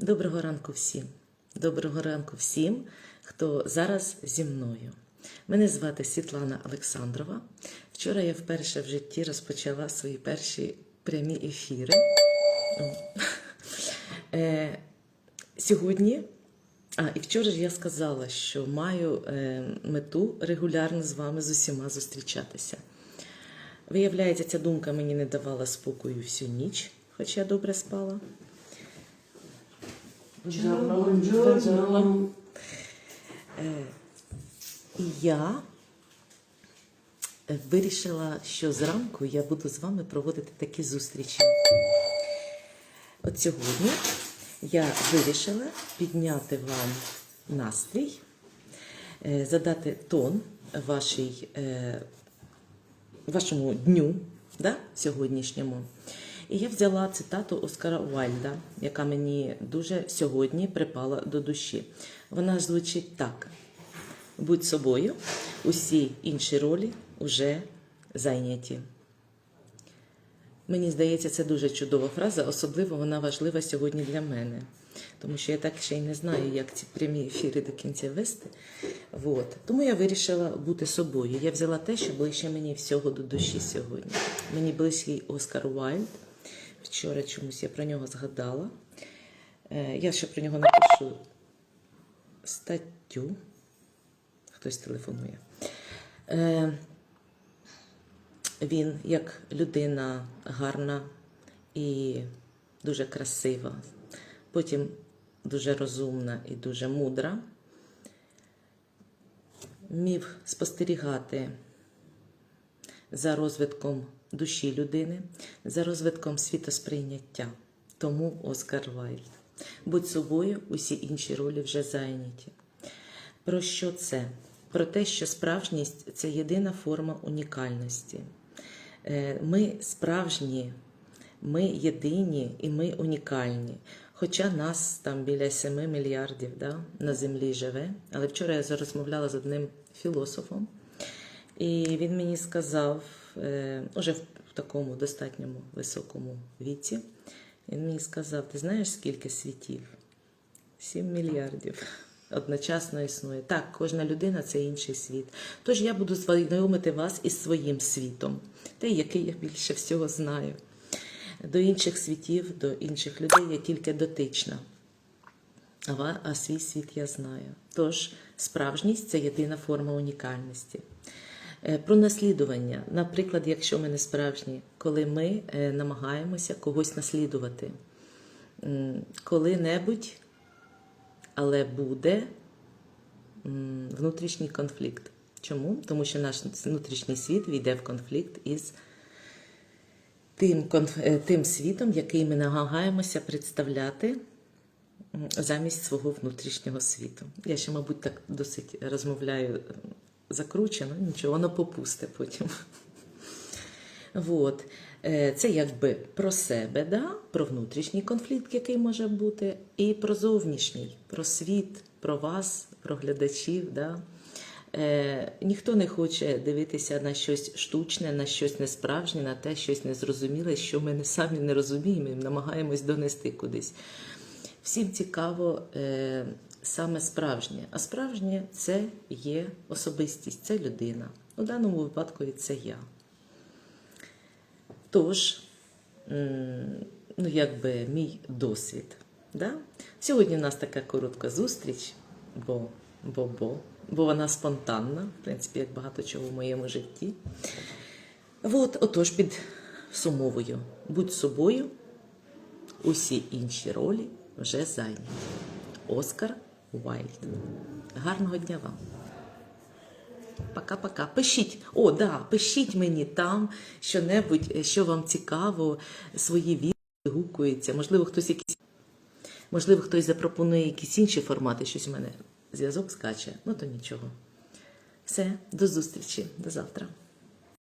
Доброго ранку всім. Доброго ранку всім, хто зараз зі мною. Мене звати Світлана Олександрова. Вчора я вперше в житті розпочала свої перші прямі ефіри. Е, Сьогодні, а і вчора ж я сказала, що маю е, мету регулярно з вами з усіма зустрічатися. Виявляється, ця думка мені не давала спокою всю ніч, хоча я добре спала. Buongiorno. Е, І я вирішила, що зранку я буду з вами проводити такі зустрічі. От сьогодні я вирішила підняти вам настрій, е, задати тон вашій, е, вашому дню да, сьогоднішньому. І я взяла цитату Оскара Уайльда, яка мені дуже сьогодні припала до душі. Вона звучить так: будь собою, усі інші ролі вже зайняті. Мені здається, це дуже чудова фраза, особливо вона важлива сьогодні для мене. Тому що я так ще й не знаю, як ці прямі ефіри до кінця вести. Вот. Тому я вирішила бути собою. Я взяла те, що ближче мені всього до душі сьогодні. Мені близький Оскар Уайльд. Вчора чомусь я про нього згадала. Е, Я ще про нього напишу статтю. Хтось телефонує. Е, Він як людина гарна і дуже красива, потім дуже розумна і дуже мудра. Міг спостерігати за розвитком душі людини, за розвитком світосприйняття. Тому Оскар Вайльд. Будь собою, усі інші ролі вже зайняті. Про що це? Про те, що справжність це єдина форма унікальності. Е, Ми справжні, ми єдині і ми унікальні. Хоча нас там біля 7 мільярдів да, на землі живе. Але вчора я розмовляла з одним філософом, і він мені сказав, е, уже в такому достатньому високому віці, він мені сказав: ти знаєш, скільки світів? 7 мільярдів. Одночасно існує. Так, кожна людина це інший світ. Тож я буду знайомити вас із своїм світом, той, який я більше всього знаю. До інших світів, до інших людей я тільки дотична. А свій світ я знаю. Тож справжність це єдина форма унікальності. Е, Про наслідування. Наприклад, якщо ми не справжні, коли ми е, намагаємося когось наслідувати, коли-небудь, але буде внутрішній конфлікт. Чому? Тому що наш внутрішній світ війде в конфлікт із тим, е, тим світом, який ми намагаємося представляти замість свого внутрішнього світу. Я ще, мабуть, так досить розмовляю закручено, нічого, воно попусте потім. Вот. Е, Це якби про себе, да? про внутрішній конфлікт, який може бути, і про зовнішній, про світ, про вас, про глядачів. Да? Е, ніхто не хоче дивитися на щось штучне, на щось несправжнє, на те, щось незрозуміле, що ми не самі не розуміємо і намагаємось донести кудись. Всім цікаво е, саме справжнє. А справжнє це є особистість, це людина. У даному випадку це я. Тож, ну, якби мій досвід. Да? Сьогодні у нас така коротка зустріч, бо, бо, бо, бо вона спонтанна, в принципі, як багато чого в моєму житті. От, отож, під сумовою. Будь собою, усі інші ролі вже зайняті. Оскар Уайльд. Відео дня вам. Пока-пока. Пишіть, о, да, пишіть мені там що-небудь, е, що вам цікаво, свої відео гукується. Можливо, хтось якісь, можливо, хтось запропонує якісь інші формати, щось у мене зв'язок скаче. Ну то нічого. Все, до зустрічі, до завтра.